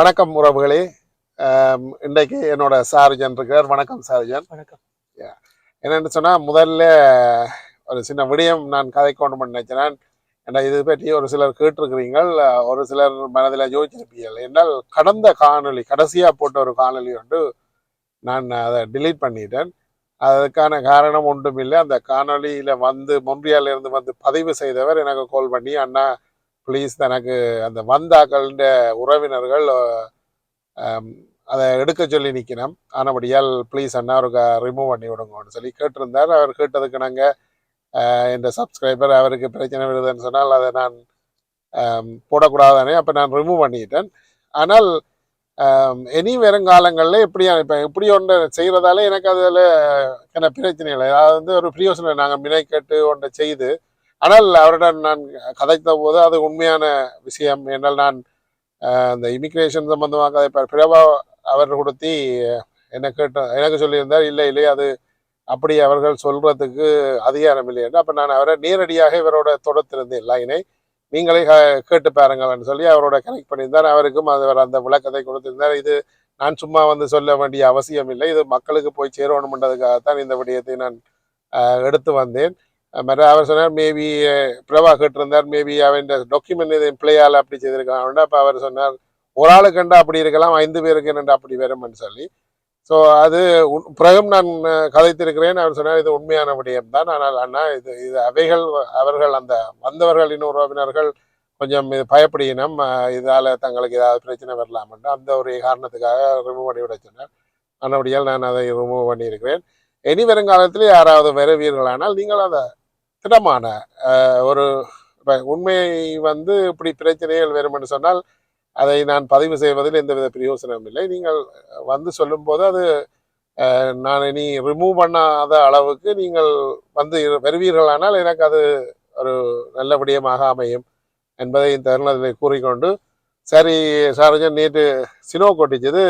வணக்கம் உறவுகளே. இன்றைக்கு என்னோட சார்ஜன் இருக்கார். வணக்கம் சார்ஜன். வணக்கம். என்னன்னு சொன்னா முதல்ல ஒரு சின்ன விடயம் நான் கதை கொண்டு நினைச்சேன். ஏன்னா இது பற்றி ஒரு சிலர் கேட்டிருக்கிறீங்கள் ஒரு சிலர் மனதில் யோசிச்சிருப்பீர்கள். என்றால் கடந்த காணொளி கடைசியாக போட்ட ஒரு காணொளி உண்டு நான் அதை delete பண்ணிட்டேன். அதுக்கான காரணம் ஒன்றும் இல்லை. அந்த காணொளியில் வந்து மொன்றியால இருந்து வந்து பதிவு செய்தவர் எனக்கு கால் பண்ணி அண்ணா ப்ளீஸ் எனக்கு அந்த வந்தாக்கள உறவினர்கள் அதை எடுக்க சொல்லி நிற்கணும் ஆனபடியால் ப்ளீஸ் அண்ணா ஒரு ரிமூவ் பண்ணி விடுங்கன்னு சொல்லி கேட்டிருந்தார். அவர் கேட்டதுக்கு நாங்கள் இந்த சப்ஸ்கிரைபர் அவருக்கு பிரச்சனை வருதுன்னு சொன்னால் அதை நான் போடக்கூடாதானே அப்போ நான் ரிமூவ் பண்ணிட்டேன். ஆனால் இனி இனி வருங்காலங்களில் இப்படியா இப்போ இப்படி ஒன்று செய்கிறதால எனக்கு அதில் என்ன பிரச்சனை இல்லை. அதாவது வந்து ஒரு பிரியோசனை நாங்கள் மினைக்கட்டு ஒன்றை செய்து ஆனால் அவருடன் நான் கதைத்த போது அது உண்மையான விஷயம். என்றால் நான் அந்த இமிக்ரேஷன் சம்பந்தமாக கதைப்பார் பிரபா அவர் கொடுத்தி என்னை கேட்ட எனக்கு சொல்லியிருந்தார் இல்லை இல்லை அது அப்படி அவர்கள் சொல்றதுக்கு அதிகாரம் இல்லை என்று. அப்போ நான் அவரை நேரடியாக இவரோட தொடர்த்திருந்தேன் லைனை நீங்களே கேட்டு பாருங்கள்னு சொல்லி அவரோட கனெக்ட் பண்ணியிருந்தார். அவருக்கும் அவர் அந்த விளக்கத்தை கொடுத்திருந்தார். இது நான் சும்மா வந்து சொல்ல வேண்டிய அவசியம் இல்லை. இது மக்களுக்கு போய் சேரணுன்றதுக்காகத்தான் இந்த விடயத்தை நான் எடுத்து வந்தேன். மற்ற அவர் சொன்னார் மேபி பிரபா கேட்டிருந்தார் மேபி அவன் டாக்குமெண்ட் இதை பிள்ளையால் அப்படி செய்திருக்கான் அப்போ அவர் சொன்னார் ஒரு ஆளுக்கு அப்படி இருக்கலாம் ஐந்து பேருக்கு என்னண்டு அப்படி வரும்னு சொல்லி. ஸோ அது பிறகும் நான் கதைத்திருக்கிறேன். அவர் சொன்னார் இது உண்மையான விடயம் தான் ஆனால் அண்ணா இது இது அவைகள் அவர்கள் அந்த வந்தவர்கள் இன்னும் உறவினர்கள் கொஞ்சம் இது பயப்படியினம். இதால் தங்களுக்கு ஏதாவது பிரச்சனை வரலாம்னு. அந்த ஒரு காரணத்துக்காக ரிமூவ் பண்ணி விட சொன்னார். அன்னபடியால் நான் அதை ரிமூவ் பண்ணியிருக்கிறேன். இனி வருங்காலத்தில் யாராவது வருவீர்களானால் நீங்கள் அதை திடமான ஒரு உண்மை வந்து இப்படி பிரச்சனைகள் வரும்னு சொன்னால் அதை நான் பதிவு செய்வதில் எந்தவித பிரயோசனமும் இல்லை. நீங்கள் வந்து சொல்லும்போது அது நான் இனி ரிமூவ் பண்ணாத அளவுக்கு நீங்கள் வந்து வருவீர்களானால் எனக்கு அது ஒரு நல்ல விடயமாக அமையும் என்பதை இந்த தருணத்தில் கூறிக்கொண்டு சரி சாரஜன் நேற்று சினோ கொட்டிச்சது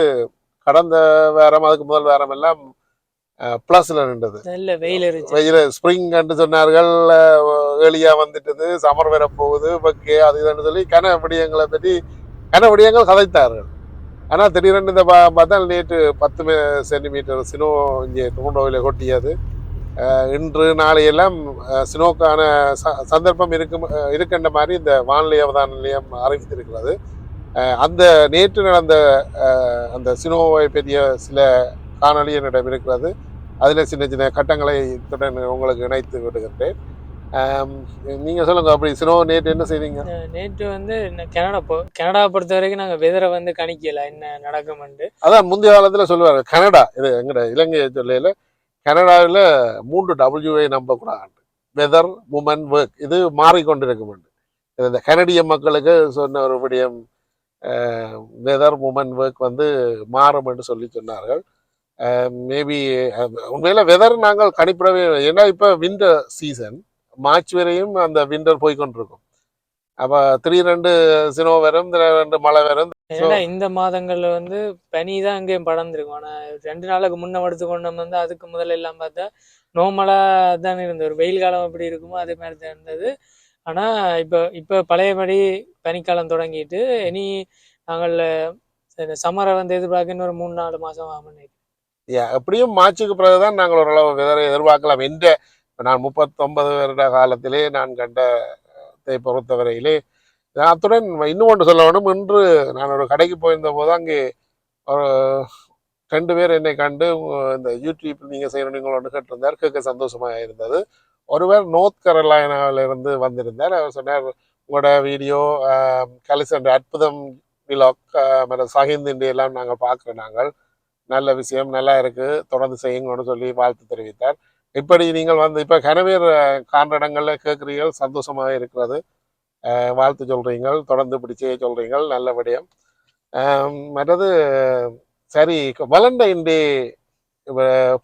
கடந்த வாரம் அதுக்கு முதல் வாரம் எல்லாம் ப்ளஸில் நின்றது. நல்ல வெயில் வெயில் ஸ்ப்ரிங் கண்டு சொன்னார்கள் ஏலியா வந்துட்டது சமர் வர போகுது பக்கே அது இதுன்னு சொல்லி கன விடயங்களை பற்றி கன விடயங்கள் கதைத்தார்கள். ஆனால் திடீரென்று இந்த பார்த்தா நேற்று பத்து சென்டிமீட்டர் சினோ இங்கே டொமோட்டோவில் கொட்டியது. இன்று நாளை எல்லாம் அஹ், சினோக்கான ச சந்தர்ப்பம் இருக்கும் இருக்கின்ற மாதிரி இந்த வானிலை அவதான நிலையம் அறிவித்திருக்கிறது. அந்த நேற்று நடந்த அந்த சினோவை பற்றிய சில காணொளி என்னிடம் இருக்கிறது. அதில் சின்ன சின்ன கட்டங்களை இத்துடன் உங்களுக்கு இணைத்து விடுகின்றேன். ஆம், நீங்க சொல்லுங்க அப்படி சினோ நேற்று என்ன செய்தீங்க? நேற்று வந்து கனடா போ கனடா பொறுத்த வரைக்கும் நாங்க வெதரை வந்து கணிக்கல என்ன நடக்கும்னு அதான் முந்தைய காலத்துல சொல்லுவாங்க கனடா இது எங்கட இலங்கை சொல்லையில கனடாவில் மூன்று டபிள்யூஐ நம்பக்கூடாது. வெதர் உமன் ஒர்க் இது மாறிக்கொண்டிருக்கும் இந்த கனடிய மக்களுக்கு சொன்ன ஒரு விடயம் வெதர் உமன் ஒர்க் வந்து மாறும் என்று சொல்லி சொன்னார்கள். மேபி உண்மையில வெதர் நாங்கள் கணிப்பிடவே ஏன்னா இப்போ விண்டர் சீசன் மார்ச் வரையும் அந்த விண்டர் போய்கொண்டிருக்கும் அப்ப அப்போ த்ரீ ரெண்டு சினோ வரும் ரெண்டு மழை வரும். ஏன்னா இந்த மாதங்கள்ல வந்து பனி தான் அங்கேயும் படர்ந்துருக்கும் ஆனா ரெண்டு நாளுக்கு முன்ன எடுத்து கொண்டு வந்து அதுக்கு முதல்ல எல்லாம் பார்த்தா நோமலா தான் இருந்தது. ஒரு வெயில் காலம் எப்படி இருக்குமோ அதே மாதிரி தான் இருந்தது. ஆனா இப்போ இப்போ பழையபடி பனிக்காலம் தொடங்கிட்டு இனி நாங்கள் சம்மரை வந்து எதிர்பார்க்க இன்னொரு மூணு நாலு மாசம் ஆகும் நினைக்கிறேன். எப்படியும் மார்ச்சுக்கு பிறகுதான் நாங்கள் ஓரளவு விதரை எதிர்பார்க்கலாம். என்ற நான் முப்பத்தொன்பது வருட காலத்திலே நான் கண்டத்தை பொறுத்தவரையிலே அத்துடன் இன்னும் ஒன்று சொல்ல வேண்டும். இன்று நான் ஒரு கடைக்கு போயிருந்த போது அங்கே ஒரு ரெண்டு பேர் என்னை கண்டு இந்த யூடியூப் நீங்கள் செய்யணும் நீங்கள் ஒன்று கேட்டிருந்தார். கேட்க சந்தோஷமாக இருந்தது. ஒருவர் நோர்த் கரோலைனாவில வந்திருந்தார். அவர் சொன்னார் உங்களோட வீடியோ கலிசன் அற்புதம் விலாக் மற்ற சஹிந்தின் எல்லாம் நாங்கள் பார்க்குறோம் நாங்கள். நல்ல விஷயம் நல்லா இருக்குது தொடர்ந்து செய்யுங்கன்னு சொல்லி வாழ்த்து தெரிவித்தார். இப்படி நீங்கள் வந்து இப்போ கனவேர் காண்ற கேட்குறீர்கள் சந்தோஷமாக இருக்கிறது. வாழ்த்து சொல்கிறீங்க தொடர்ந்து இப்படி செய்ய சொல்றீங்கள் நல்ல விடயம். மற்றது சரி வலண்டைன் டே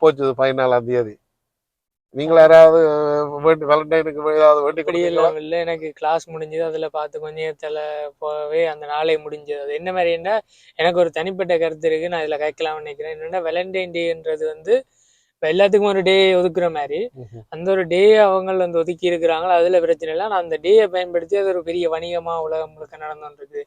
போச்சு பதினாலாம் தேதி. நீங்கள் யாராவது வேண்டி வலண்டைனுக்கு ஏதாவது வேண்டி இல்லை. எனக்கு கிளாஸ் முடிஞ்சது அதில் பார்த்து கொஞ்ச நேரத்தில் போகவே அந்த நாளே முடிஞ்சது. அது என்ன மாதிரின்னா எனக்கு ஒரு தனிப்பட்ட கருத்து இருக்குது நான் இதில் கேட்கலாம்னு நினைக்கிறேன். என்னென்னா வேலண்டைன் டேன்றது வந்து இப்போ எல்லாத்துக்கும் ஒரு டே ஒதுக்குற மாதிரி. அந்த ஒரு டே அவங்க வந்து ஒதுக்கி இருக்கிறாங்களோ அதுல பிரச்சனை இல்லை. ஆனால் அந்த டேயை பயன்படுத்தி அது ஒரு பெரிய வணிகமா உலகம் முழுக்க நடந்துருக்கு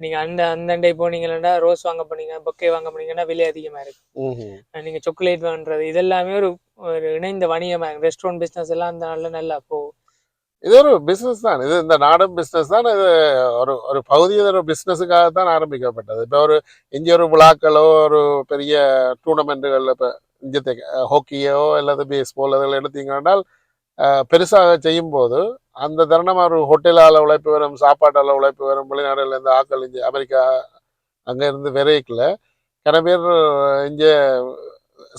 நீங்க அந்த அந்த டே போனீங்கன்னா ரோஸ் வாங்க போனீங்க பொக்கே வாங்க போனீங்கன்னா விலை அதிகமா இருக்கு. ம்ஹும். அஹ் நீங்க சாக்லேட் வாங்குறது இதெல்லாமே ஒரு ஒரு இணைந்த வணிகமா இருக்கு. ரெஸ்டாரண்ட் பிசினஸ் எல்லாம் அந்த நல்ல நல்லா போகும் இது ஒரு பிசினஸ் தான். இது இந்த நாடும் பிசினஸ் தான். இது ஒரு ஒரு பகுதி ஒரு பிசினஸுக்காக தான் ஆரம்பிக்கப்பட்டது. இப்போ ஒரு இங்கே ஒரு விழாக்களோ ஒரு பெரிய டூர்னமெண்ட்டுகள் இப்போ இங்கே ஹாக்கியோ அல்லது பேஸ்பால் அதில் எடுத்தீங்கன்னா பெருசாக செய்யும்போது அந்த தருணம் ஒரு ஹோட்டலால் உழைப்பு வரும் சாப்பாட்டால் உழைப்பு வரும் வெளிநாடுல இருந்து ஆக்கள் இங்கே அமெரிக்கா அங்கே இருந்து விரைக்கல கன பேர் இங்கே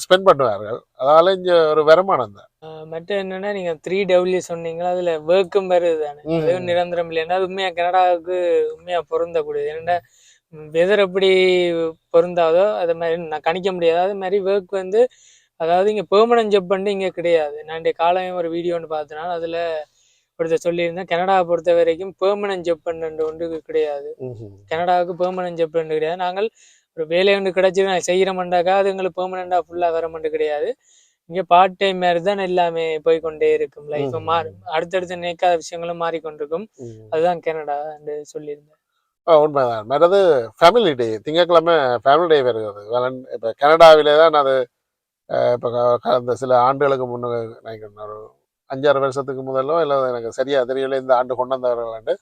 ஸ்பெண்ட் பண்ணுவார்கள். அதால இங்கே ஒரு வருமானம் தான். மற்ற என்னன்னா நீங்க த்ரீ டபிள்யூ சொன்னீங்களா அதுல ஒர்க்கும் வருது தானே. அதுவும் நிரந்தரம் இல்லைன்னா அது உண்மையா கனடாவுக்கு உண்மையா பொருந்தக்கூடியது. என்னடா வெதர் எப்படி பொருந்தாதோ அது மாதிரி நான் கணிக்க முடியாது. அது மாதிரி ஒர்க் வந்து அதாவது இங்க பெர்மனன்ட் ஜப் வந்து இங்க கிடையாது. நான் காலையும் ஒரு வீடியோ ஒன்று பார்த்தேன்னா அதுல ஒருத்தர் சொல்லியிருந்தேன் கனடாவை பொறுத்த வரைக்கும் பெர்மனன்ட் ஜப் ஒன்று ஒன்று கிடையாது. கனடாவுக்கு பெர்மனன்ட் ஜப் ஒன்று கிடையாது. நாங்கள் ஒரு வேலை ஒன்று கிடைச்சி நான் செய்கிறோம்ண்டாக்கா அது எங்களுக்கு பெர்மனண்டா ஃபுல்லா வர மட்டும் கிடையாது. இங்க பார்ட் டைம் மாதிரி தான் எல்லாமே போய்க்கொண்டே இருக்கும். லைஃப். மாறி அடுத்தடுத்து நினைக்காத விஷயங்களும் மாறிக்கொண்டிருக்கும். அதுதான் கனடா என்று சொல்லியிருந்தேன். உண்மைதான். மற்றது ஃபேமிலி டே திங்கட்கிழமை ஃபேமிலி டே வருகிறது வேலன் இப்போ கனடாவிலே தான் அது இப்போ கடந்த சில ஆண்டுகளுக்கு முன்னே நினைக்கிறேன் ஒரு அஞ்சாறு வருஷத்துக்கு முதலோ இல்லை எனக்கு சரியாக தெரியல இந்த ஆண்டு கொண்டு வந்தவர்கள்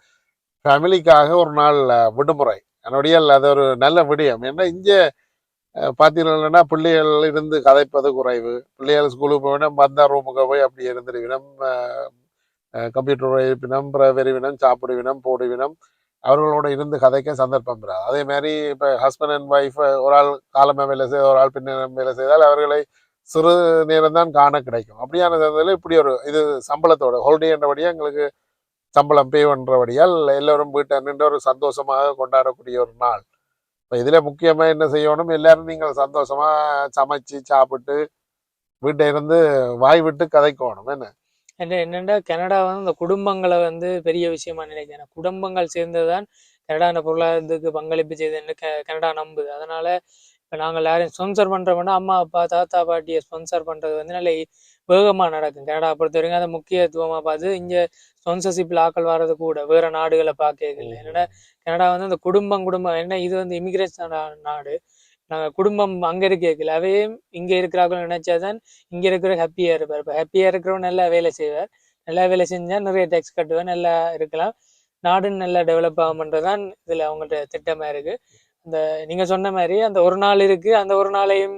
ஃபேமிலிக்காக ஒரு நாள் விடுமுறை. என்னுடைய அது ஒரு நல்ல விடயம். ஏன்னா இங்கே பார்த்தீங்கன்னா பிள்ளைகள் இருந்து கதைப்பது குறைவு. பிள்ளைகள் ஸ்கூலுக்கு போயிடும் வந்தால் ரூமுக்கு போய் அப்படி இருந்துருவினம் கம்ப்யூட்டர் வைப்பினம் வெறிவினம் சாப்பிடுவினம் போடுவினம். அவர்களோட இருந்து கதைக்க சந்தர்ப்பம் பெறாது. அதே மாதிரி இப்போ ஹஸ்பண்ட் அண்ட் ஒய்ஃப் ஒரு ஆள் காலமே வேலை செய்து ஒரு ஆள் பின்னர் வேலை செய்தால் அவர்களை சிறு நேரம் தான் காண கிடைக்கும். அப்படியான நேரத்தில் இப்படி ஒரு இது சம்பளத்தோட ஹோல்டே என்றபடியே எங்களுக்கு சம்பளம் பே பண்ணுறபடியால் எல்லோரும் வீட்டை நின்று ஒரு சந்தோஷமாக கொண்டாடக்கூடிய ஒரு நாள். இப்போ இதில் முக்கியமாக என்ன செய்யணும்? எல்லோரும் நீங்கள் சந்தோஷமாக சமைச்சு சாப்பிட்டு வீட்டை இருந்து வாய் விட்டு கதைக்கணும். என்ன? என்ன என்னண்டா கனடா வந்து இந்த குடும்பங்களை வந்து பெரிய விஷயமா நினைக்கிறேன் குடும்பங்கள் சேர்ந்ததுதான் கனடா இந்த பொருளாதாரத்துக்கு பங்களிப்பு செய்யுதுன்னு க கனடா நம்புது. அதனால இப்போ நாங்கள் யாரையும் ஸ்பான்சர் பண்ணுறோம்னா அம்மா அப்பா தாத்தா பாட்டியை ஸ்பான்சர் பண்ணுறது வந்து நல்ல வேகமாக நடக்கும். கனடா பொறுத்த வரைக்கும் அதை முக்கியத்துவமாக பார்த்து இங்கே ஸ்பான்சர்ஷிப்பில் ஆக்கள் வர்றது கூட வேற நாடுகளை பார்க்கல என்னடா கனடா வந்து அந்த குடும்பம் குடும்பம். என்ன இது வந்து இமிகிரேஷன் நாடு. நாங்கள் குடும்பம் அங்கே இருக்கல அவே இங்கே இருக்கிறார்கள் நினைச்சாதான் இங்கே இருக்கிற ஹாப்பியாக இருப்பார். இப்போ ஹாப்பியாக இருக்கிறவன் நல்லா வேலை செய்வார். நல்லா வேலை செஞ்சால் நிறைய டேக்ஸ் கட்டுவார். நல்லா இருக்கலாம். நாடும் நல்லா டெவலப் ஆகும்ன்றது தான் இதில் அவங்கள்ட்ட திட்டமாக இருக்குது அந்த நீங்கள் சொன்ன மாதிரி அந்த ஒரு நாள் இருக்குது அந்த ஒரு நாளையும்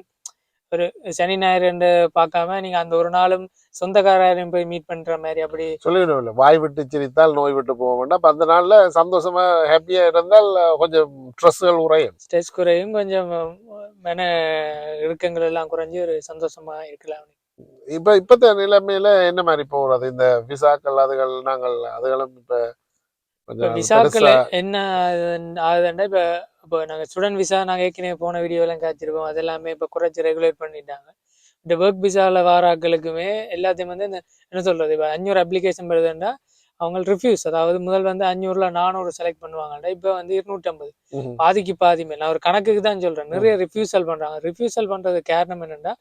ஒரு சனி ஞாயிறு என்று பார்க்காம நீங்கள் அந்த ஒரு நாளும் சொந்தக்காரரையும் போய் மீட் பண்ணுற மாதிரி அப்படி சொல்லிவிடும்ல வாய் விட்டு சிரித்தால் நோய் விட்டு போக வேண்டாம். அப்ப அந்த நாள்ல சந்தோஷமா ஹாப்பியா இருந்தால் கொஞ்சம் ட்ரெஸ்ஸுகள் உறையும் ஸ்ட்ரெஸ் குறையும். கொஞ்சம் மன இறுக்கங்கள் எல்லாம் குறைஞ்சி ஒரு சந்தோஷமா இருக்கலாம் இப்ப இப்பத்த நிலைமையில என்ன மாதிரி போறது இந்த விசாக்கள் அதுகள் நாங்கள் அதுகளும் இப்ப விசாக்கள் என்ன ஆகுது- ஆகுதுன்னா இப்போ இப்போ நாங்கள் ஸ்டூடெண்ட் விசா நாங்கள் ஏற்கனவே போன வீடியோலாம் காய்ச்சிருக்கோம் அது எல்லாமே இப்போ குறைச்சி ரெகுலேட் பண்ணிட்டாங்க. இந்த ஒர்க் விசாவில் வர ஆட்களுக்குமே எல்லாத்தையும் வந்து இந்த என்ன சொல்றது இப்போ அஞ்சூறு அப்ளிகேஷன் வருதுன்னா அவங்க ரிஃப்யூஸ் அதாவது முதல் வந்து அஞ்சூறுல நானூறு செலக்ட் பண்ணுவாங்கடா இப்போ வந்து இருநூற்றம்பது. பாதிக்கு பாதி மேல். நான் ஒரு கணக்குக்கு தான் சொல்றேன். நிறைய ரிஃப்யூசல் பண்றாங்க. ரிஃப்யூசல் பண்றது காரணம் என்னன்னா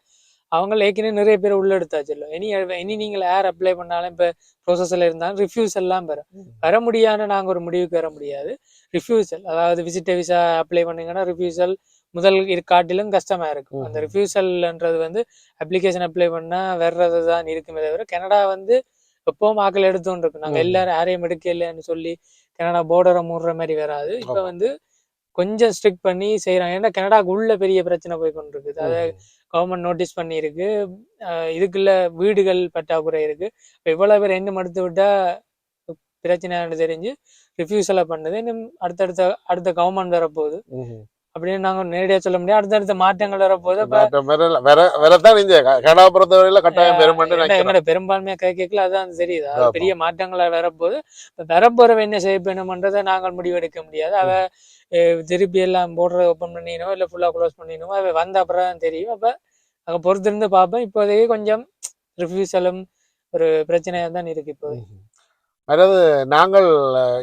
அவங்க ஏற்கனவே நிறைய பேர் உள்ள எடுத்தாச்சு இல்லை இனி இனி நீங்கள் யார் அப்ளை பண்ணாலும் இப்போ ப்ரோசஸில் இருந்தாலும் ரிஃப்யூஸ் எல்லாம் பெறும் வர முடியாதுன்னு நாங்கள் ஒரு முடிவுக்கு வர முடியாது. ரிஃப்யூசல் அதாவது விசிட்டர் விசா அப்ளை பண்ணீங்கன்னா ரிஃப்யூசல் முதல் காட்டிலும் கஷ்டமா இருக்கும். அந்த. ரிஃப்யூசல்ன்றது வந்து அப்ளிகேஷன் அப்ளை பண்ணா வர்றது தான் இருக்குமே தவிர கனடா வந்து எப்பவும் ஆக்கள் எடுத்துட்டு இருக்கும் நாங்க. எல்லாரும் யாரையும் எடுக்க இல்லைன்னு சொல்லி கனடா போர்டரை மூடுற மாதிரி வராது இப்ப. வந்து கொஞ்சம் ஸ்ட்ரிக்ட் பண்ணி செய்யறாங்க ஏன்னா கனடாக்கு உள்ள பெரிய பிரச்சனை போய் கொண்டிருக்குது அதை ம்ஹும். கவர்மெண்ட் நோட்டீஸ் பண்ணியிருக்கு இதுக்குள்ள வீடுகள் பற்றாக்குறை இருக்கு இப்ப இவ்வளவு பேர் என்ன மடுத்து விட்டா பிரச்சனைன்னு தெரிஞ்சு ரிஃப்யூசலை பண்ணது இன்னும் அடுத்தடுத்த அடுத்த கவர்மெண்ட் வரப்போகுது. அப்படின்னு நாங்க நேரடியா சொல்ல முடியாது. அடுத்தடுத்த மாற்றங்கள் வரப்போகுது. அப்ப மாற்றம் வரல- வர வரத்தான் இந்த கனடா பொறுத்தவரையில கட்டாயம் எங்கட பெரும்பான்மையா கை கேட்கல? அதான் தெரியுது. பெரிய மாற்றங்களா வரப்போகுது. இப்ப வரப்போறவ என்ன செய்ய வேணும்ன்றதை நாங்கள் முடிவெடுக்க முடியாது. அவ திருப்பி எல்லாம் போடுறத ஓப்பன் பண்ணினோ இல்ல ஃபுல்லா க்ளோஸ் பண்ணினோ அவ வந்த அப்புறம் தான் தெரியும். அப்ப அங்க பொறுத்திருந்து பார்ப்போம். இப்போதைக்கு கொஞ்சம் ரிஃப்யூசலும் ஒரு பிரச்சனையா தான் இருக்கு இப்போ ம்ஹும். அதாவது நாங்கள்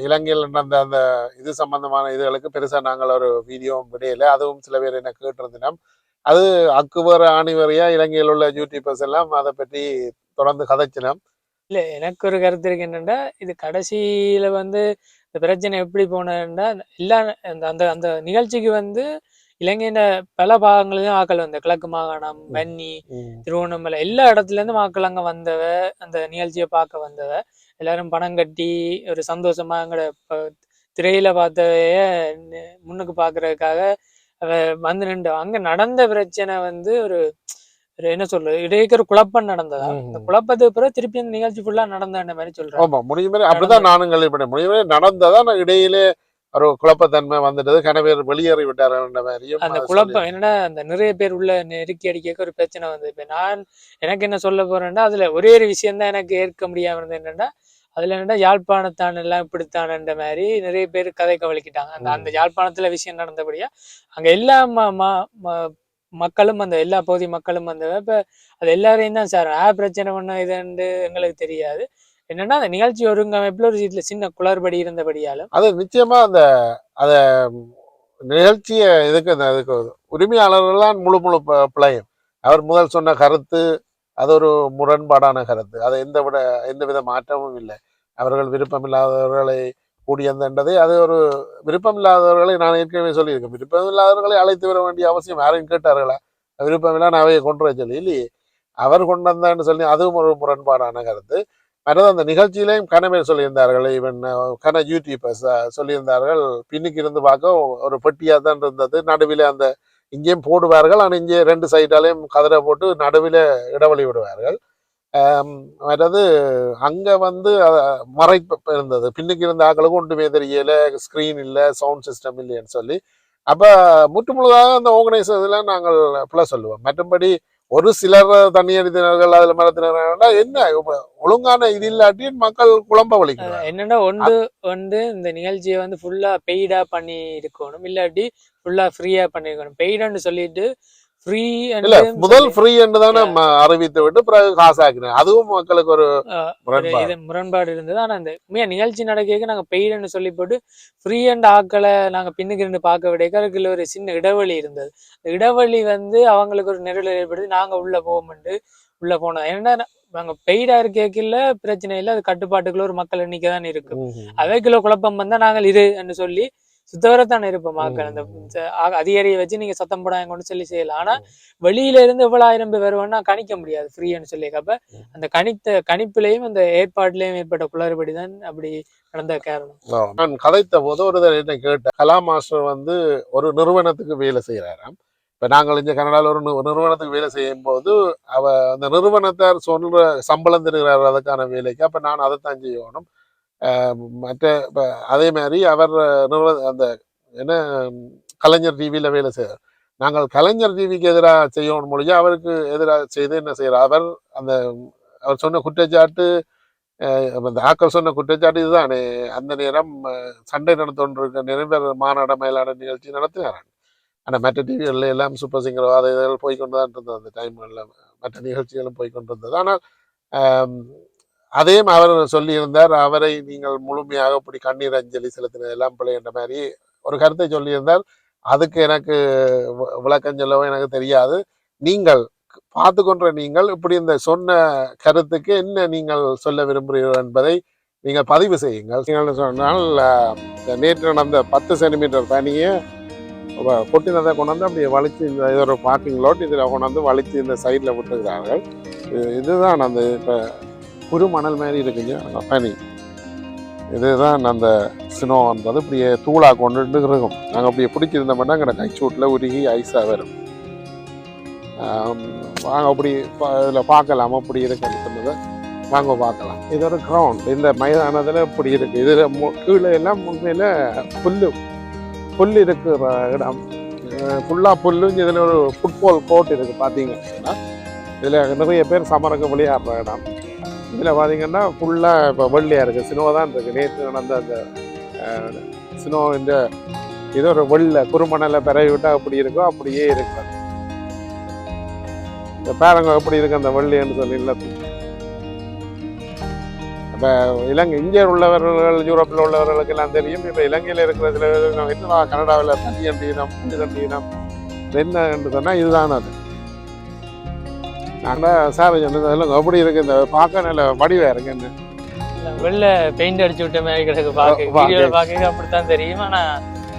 இலங்கையில் நடந்த அந்த இது சம்பந்தமான இதுகளுக்கு பெருசா நாங்கள் ஒரு வீடியோ விடையில. அதுவும் சில பேர் என்ன கேட்டிருந்தோம் அது அக்குவர ஆணிவரையா இலங்கையில் உள்ள யூடியூபர்ஸ் எல்லாம் அதை பற்றி தொடர்ந்து கதைச்சினோம். இல்ல எனக்கு ஒரு கருத்து இருக்கு என்னன்னா இது கடைசியில வந்து இந்த பிரச்சனை எப்படி போனதுன்னா எல்லா அந்த அந்த அந்த நிகழ்ச்சிக்கு வந்து இலங்கையின் பல பாகங்களிலும் ஆக்கள் வந்த. கிழக்கு மாகாணம் வன்னி திருவண்ணாமலை எல்லா இடத்துல இருந்து மக்கள் அங்க வந்தவ அந்த நிகழ்ச்சியை பார்க்க வந்தவ. எல்லாரும் பணம் கட்டி ஒரு சந்தோஷமா எங்கட ப- திரையில பார்த்தவைய முன்னுக்கு பாக்குறதுக்காக வந்து நின்று. அங்க நடந்த பிரச்சனை வந்து ஒரு என்ன சொல்றது இடையே ஒரு குழப்பம் நடந்ததா? அந்த ம். குழப்பத்துக்கு பிறகு திருப்பி அந்த நிகழ்ச்சி ஃபுல்லா நடந்த மாதிரி சொல்றேன் ஆமா முடியுமே அப்படிதான் நானும் கேள்விப்பட்டேன். முடியுமே நடந்ததா நான் இடையிலே ஒரு குழப்பத்தன்மை வந்துட்டது. கணவர் வெளியேறி விட்டாருன்ற மாதிரியும் அந்த குழப்பம் என்னன்னா அந்த நிறைய பேர் உள்ள நெருக்கி அடிக்க ஒரு பிரச்சனை வந்து இப்ப நான் எனக்கு என்ன சொல்ல போறேன்னா அதுல ஒரே ஒரு விஷயம் தான் எனக்கு ஏற்க முடியாம இருந்தது. என்னன்னா அதுல என்னன்னா யாழ்ப்பாணத்தான் எல்லாம் இப்படித்தானன்ற மாதிரி நிறைய பேர் கதை கவலிக்கிட்டாங்க. அந்த அந்த யாழ்ப்பாணத்துல விஷயம் நடந்தபடியா அங்க எல்லா ம- மக்களும் அந்த எல்லா பகுதி மக்களும் அந்த இப்ப அது எல்லாரையும் தான் சார் ஆ பிரச்சனை பண்ண இதுன்னு எங்களுக்கு தெரியாது. என்னன்னா அந்த நிகழ்ச்சி ஒருங்கமைப்புல ஒரு இதுல சின்ன குளறுபடி இருந்தபடியாலும் அது நிச்சயமா அந்த அத நிகழ்ச்சியை இதுக்கு அந்த அதுக்கு உரிமையாளர்கள்லாம் முழு முழு பிழையும். அவர் முதல் சொன்ன கருத்து அது ஒரு முரண்பாடான கருத்து. அது எந்த விட எந்த வித மாற்றமும் இல்லை. அவர்கள் விருப்பமில்லாதவர்களை கூடியந்தது அது ஒரு விருப்பமில்லாதவர்களை நான் ஏற்கனவே சொல்லியிருக்கேன். விருப்பமில்லாதவர்களை அழைத்து வர வேண்டிய அவசியம் யாரையும் கேட்டார்களா? விருப்பமில்லா நான் அவையை கொண்டு வர சொல்லி இல்லையே? அவர் கொண்டு வந்தான்னு சொல்லி அதுவும் ஒரு முரண்பாடான கருத்து. மற்றது அந்த நிகழ்ச்சியிலையும் கனவே சொல்லியிருந்தார்கள். இவன் கன யூடியூபர்ஸ் சொல்லியிருந்தார்கள். பின்னுக்கு இருந்து பார்க்க ஒரு பெட்டியாக தான் இருந்தது. நடுவில் அந்த இங்கேயும் போடுவார்கள் ஆனால் இங்கே ரெண்டு சைட்டாலையும் கதிரை போட்டு நடுவில் இடைவெளி விடுவார்கள். அதாவது மற்றது அங்கே வந்து அஹ், மறைப்பு இருந்தது. பின்னுக்கு இருந்த ஆக்களுக்கு ஒன்றுமே தெரியல ஸ்க்ரீன் இல்லை சவுண்ட் சிஸ்டம் இல்லைன்னு சொல்லி. அப்போ முற்று முழுதாக அந்த ஆர்கனைசர்ஸில் நாங்கள் ஃபுல்லாக சொல்லுவோம். மற்றபடி ஒரு சிலர் தனியறிஞர்கள் அதில் மரத்தினர் என்ன? ஒழுங்கான இது இல்லாட்டி மக்கள் குழம்ப வலிக்கிறாங்க. என்னன்னா ஒன்று வந்து இந்த நிகழ்ச்சியை வந்து ஃபுல்லா பெய்டா பண்ணி இருக்கணும் இல்லாட்டி ஃபுல்லா ஃப்ரீயா பண்ணிருக்கணும் பெய்டுன்னு சொல்லிட்டு ஃப்ரீ இல்ல முதல் ஃப்ரீ என்று தானே அறிவித்து விட்டு பிறகு காசாக்கினேன் அதுவும் மக்களுக்கு ஒரு முரண்பாடு. இருந்தது. ஆனா இந்த உண்மையா நிகழ்ச்சி நடக்க நாங்க பெய்டுன்னு சொல்லி போட்டு ஃப்ரீ அண்ட் ஆக்களை நாங்க பின்னுக்கு இருந்து பார்க்க விட அதுக்குள்ள ஒரு சின்ன இடைவெளி இருந்தது. இந்த இடைவெளி வந்து அவங்களுக்கு ஒரு நெருடல் ஏற்படுத்தி நாங்க உள்ள போகும்போது உள்ள போனோம். ஏன்னா நாங்க பெய்டா இருக்கல பிரச்சனை இல்லை அது கட்டுப்பாட்டுக்குள்ள ஒரு மக்கள் எண்ணிக்கை தான் இருக்கு அவைக்குள்ள குழப்பம் வந்தா நாங்கள் இது என்று சொல்லி சுத்தவரத்தானே இருப்போம் மக்கள். அந்த அதிகாரியை வச்சு நீங்க சத்தம் போடாங்க கொண்டு சொல்லி செய்யலாம். ஆனா வெளியில இருந்து எவ்வளவு ஆயிரம் பேர் வருவான்னா கணிக்க முடியாது ஃப்ரீன்னு சொல்லி அப்ப அந்த கணித்த கணிப்பிலையும் அந்த ஏற்பாட்டிலையும் ஏற்பட்ட குளறுபடி தான் அப்படி நடந்த காரணம். நான் கதைத்த போது ஒரு என்ன கேட்டேன். கலா மாஸ்டர் வந்து ஒரு நிறுவனத்துக்கு வேலை செய்கிறாராம் இப்ப நாங்கள் இங்க கனடால ஒரு நிறுவனத்துக்கு வேலை செய்யும் போது அவ அந்த நிறுவனத்தார் சொல்ற சம்பளம் தருகிறார் அதுக்கான வேலைக்கு. அப்ப நான் அதைத்தான் செய்யணும் மற்ற இப்போ அதே மாதிரி அவர் நிர்வ அந்த என்ன கலைஞர் டிவியில் வேலை செய்கிறார் நாங்கள் கலைஞர் டிவிக்கு எதிராக செய்யணும் மொழியா அவருக்கு எதிராக செய்து என்ன செய்கிறார்? அவர் அந்த அவர் சொன்ன குற்றச்சாட்டு இந்த அந்த ஆக்கள் சொன்ன குற்றச்சாட்டு இதுதானே. அந்த நேரம் சண்டை நடத்தொன்றிருக்க நிறைவேற மாநாட மேலான நிகழ்ச்சி நடத்தினார் ஆனால் மற்ற டிவிகளில் எல்லாம் சூப்பர் சிங்கர் அதை இதெல்லாம் போய்கொண்டு தான் இருந்தது அந்த டைம்களில் மற்ற நிகழ்ச்சிகளும் போய்கொண்டு இருந்தது. ஆனால் அதையும் அவர் சொல்லியிருந்தார். அவரை நீங்கள் முழுமையாக இப்படி கண்ணீர் அஞ்சலி செலுத்தினது எல்லாம் பிள்ளை என்ற மாதிரி ஒரு கருத்தை சொல்லியிருந்தார். அதுக்கு எனக்கு விளக்கம் சொல்லவும் எனக்கு தெரியாது. நீங்கள் பார்த்து கொன்ற நீங்கள் இப்படி இந்த சொன்ன கருத்துக்கு என்ன நீங்கள் சொல்ல விரும்புகிறீர்கள் என்பதை நீங்கள் பதிவு செய்யுங்கள். நீங்கள் சொன்னால் இந்த நேற்று நடந்த பத்து சென்டிமீட்டர் தனியை கொட்டினதை கொண்டாந்து அப்படியே வலிச்சு இந்த இது ஒரு பார்க்கிங் லாட் இதில் கொண்டாந்து வலிச்சு இந்த சைடில் விட்டுக்கிறார்கள் இதுதான் அந்த இப்போ குறு மணல் மாதிரி இருக்குங்க. அந்த பனி. இதுதான் அந்த சினோன்றது இப்படியே தூளாக கொண்டு இருக்கும் நாங்கள் அப்படியே பிடிச்சிருந்தோம்னா எங்கட கைச்சூட்டில் உருகி ஐஸாக வரும். நாங்கள் வாங்க அப்படி இதில் பார்க்கலாம். அப்படி இருக்குன்னு சொன்னதை. வாங்க பார்க்கலாம். இது ஒரு கிரவுண்ட் இந்த மைதானத்தில் இப்படி இருக்கு. இதில் கீழே எல்லாம் உண்மையில் புல்லு. புல் இருக்கிற இடம். ஃபுல்லாக புல்லு இதில் ஒரு ஃபுட்பால் கோர்ட் இருக்குது பார்த்தீங்கன்னா. இதில் நிறைய பேர் சமரங்க விளையாடுற இடம். இதில் பார்த்தீங்கன்னா ஃபுல்லாக இப்போ வெள்ளையாக இருக்குது. சினோ தான் இருக்குது. நேற்று நடந்த அந்த சினோ இந்த இது ஒரு வெள்ளை குறுமணலை பிறவி விட்டால் அப்படி இருக்கோ அப்படியே இருக்கு இந்த பேரங்க எப்படி இருக்கு அந்த வெள்ளைன்னு சொல்லி இல்லை இப்போ இலங்கை இங்கே உள்ளவர்கள் யூரோப்பில் உள்ளவர்களுக்கு எல்லாம் தெரியும். இப்போ இலங்கையில் இருக்கிற சில கனடாவில் தண்ணி கண்டினம் புள்ளி கண்டினம் என்ன என்று சொன்னால் இதுதான் அது. நாங்கள் சார் சொன்னது எப்படி இருக்கு இந்த பார்க்க நல்ல வடிவா இருக்கு என்ன வெள்ளை பெயிண்ட் அடிச்சு விட்ட மாதிரி கிடக்கு பார்க்க. வீடியோவில் பார்க்க அப்படித்தான் தெரியும். ஆனா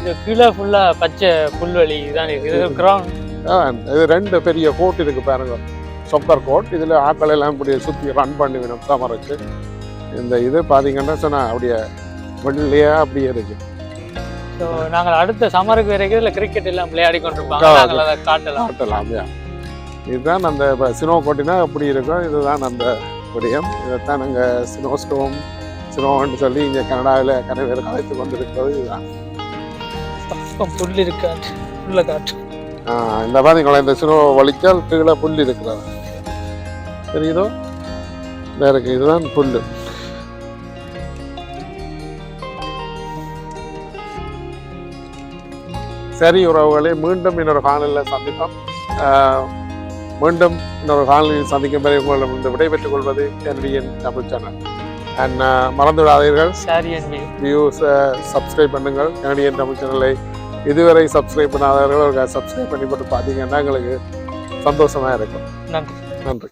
இது கீழே ஃபுல்லா பச்சை புல்வெளி தான் இருக்குது இது கிரவுண்ட் இது ரெண்டு பெரிய கோட் இருக்கு பாருங்க. சொக்கர் கோட் இதுல ஆட்கள் எல்லாம் இப்படி சுத்தி ரன் பண்ணி விடும் சமருக்கு இந்த இது பாத்தீங்கன்னா சொன்னா அப்படியே வெள்ளையா அப்படியே இருக்கு. ஸோ நாங்கள் அடுத்த சம்மருக்கு வரைக்கும் இல்லை கிரிக்கெட் எல்லாம் விளையாடி கொண்டிருப்பாங்க. காட்டலாம். காட்டலாம். இதுதான் அந்த இப்போ சினோ கோட்டினா எப்படி இருக்கும் இதுதான் அந்த விடயம். இதைத்தான் நாங்கள் சினோ ஸ்டோம் சினோன்னு சொல்லி இங்கே கனடாவில் கரை பேர் கலைத்து கொண்டு இருக்கிறது இதுதான் புல் இருக்காது புல்ல காட்டு ஆ, இந்த பாத்தீங்களா இந்த சினோ வலிச்சால் கீழே புல் இருக்கிறது. தெரியுதோ? இருக்கு இதுதான் புல் சரி உறவுகளே மீண்டும் இன்னொரு காணொலியில் சந்திப்போம். மீண்டும் இன்னொரு காணொலியில் சந்திக்கும் வரை உங்களிடம் இந்த விடைபெற்றுக் கொள்வது என்னுடைய தமிழ் சேனல். அண்ட் மறந்து விடாதீர்கள் சாரி அண்ட் வியூஸை சப்ஸ்கிரைப் பண்ணுங்கள். கனடியன் தமிழ் சேனலை இதுவரை சப்ஸ்கிரைப் பண்ணாதவர்கள் சப்ஸ்கிரைப் பண்ணி போட்டு பார்த்தீங்கன்னா எங்களுக்கு சந்தோஷமாக இருக்கும். நன்றி. நன்றி.